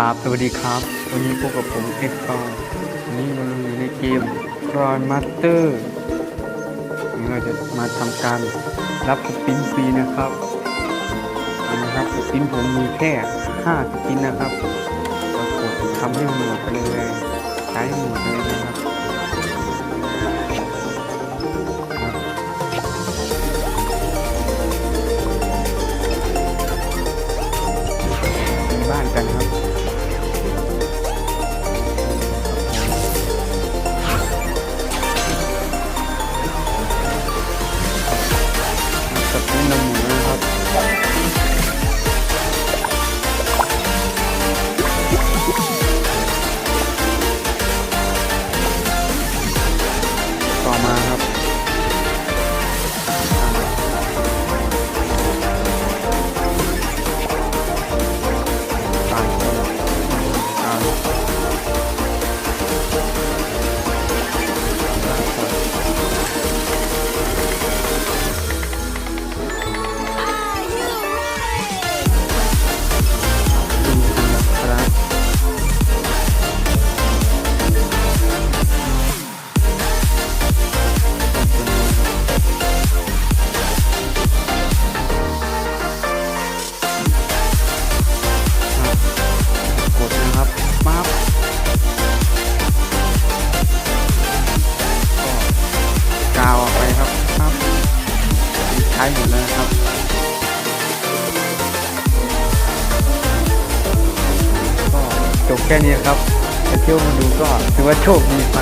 กราบสวัสดีครับ วันนี้พบกับผมเอ็กซ์ตวันนี้เราอยู่ในเกมกรอนมาสเตอร์นี่เราจะมาทำการรับสปินฟรีนะครับนะครับสปินผมมีแค่5สปินนะครับก็กดทำให้หมดไปเลยใช้หมดเลยนะครับ้ายหมดแล้วนะครับก็จบแค่นี้ครับถ้าเที่ยวมาดูก็ถือว่าโชคดีไป